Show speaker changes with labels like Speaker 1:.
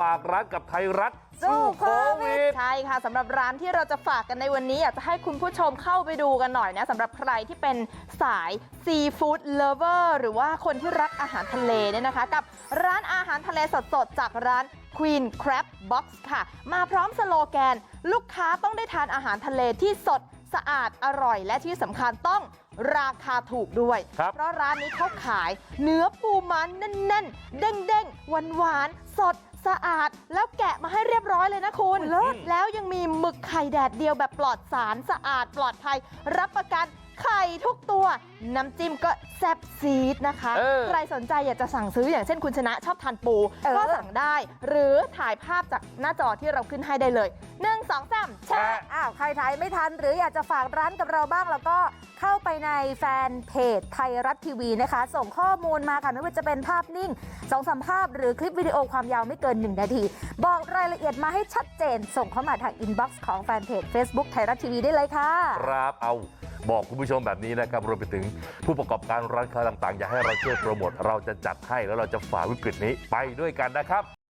Speaker 1: ฝากร้านกับไทยรัฐ
Speaker 2: สู้โควิด
Speaker 3: ใช่ค่ะสำหรับร้านที่เราจะฝากกันในวันนี้อยากจะให้คุณผู้ชมเข้าไปดูกันหน่อยนะสำหรับใครที่เป็นสายซีฟู้ดเลเวอร์หรือว่าคนที่รักอาหารทะเลเนี่ยนะคะ กับร้านอาหารทะเลสดๆ จากร้าน Queen Crab Box ค่ะ มาพร้อมสโลแกน ลูกค้าต้องได้ทานอาหารทะเลที่สดสะอาดอร่อย และที่สำคัญต้องราคาถูกด้วย
Speaker 1: ครับ
Speaker 3: เพราะร้านนี้เขาขายเนื้อปูมันแน่นๆ เด้งๆหวานๆสด สะอาดแล้วแกะมาให้เรียบร้อยเลยนะคุณ
Speaker 1: เลิศ
Speaker 3: แล้วยังมีหมึกไข่แดดเดียวแบบปลอดสารสะอาดปลอดภัยรับประกันไข่ทุกตั วน้ำจิ้มก็แซ่บซีดนะคะ
Speaker 1: เออ
Speaker 3: ใครสนใจอยากจะสั่งซื้ออย่างเช่นคุณชนะชอบทานปู
Speaker 2: เออ
Speaker 3: ก็สั่งได้หรือถ่ายภาพจากหน้าจอที่เราขึ้นให้ได้เลย 1 2 3
Speaker 2: แชะอ้าวใครถ่ายไม่ทัน หรืออยากจะฝากร้านกับเราบ้างแล้วก็เข้าไปในแฟนเพจไทยรัฐทีวีนะคะ ส่งข้อมูลมาค่ะไม่ว่าจะเป็นภาพนิ่งสองสามภาพ หรือคลิปวิดีโอความยาวไม่เกิน 1 นาที บอกรายละเอียดมาให้ชัดเจน ส่งเข้ามาทางอินบ็อกซ์ของแฟนเพจ Facebook ไทยรัฐทีวีได้เลยค่ะ
Speaker 1: ครับเอาบอกคุณผู้ชมแบบนี้นะครับรวมไปถึงผู้ประกอบการร้านค้าต่างๆอยากให้เราช่วยโปรโมทเราจะจัดให้แล้วเราจะฝ่าวิกฤตนี้ไปด้วยกันนะครับ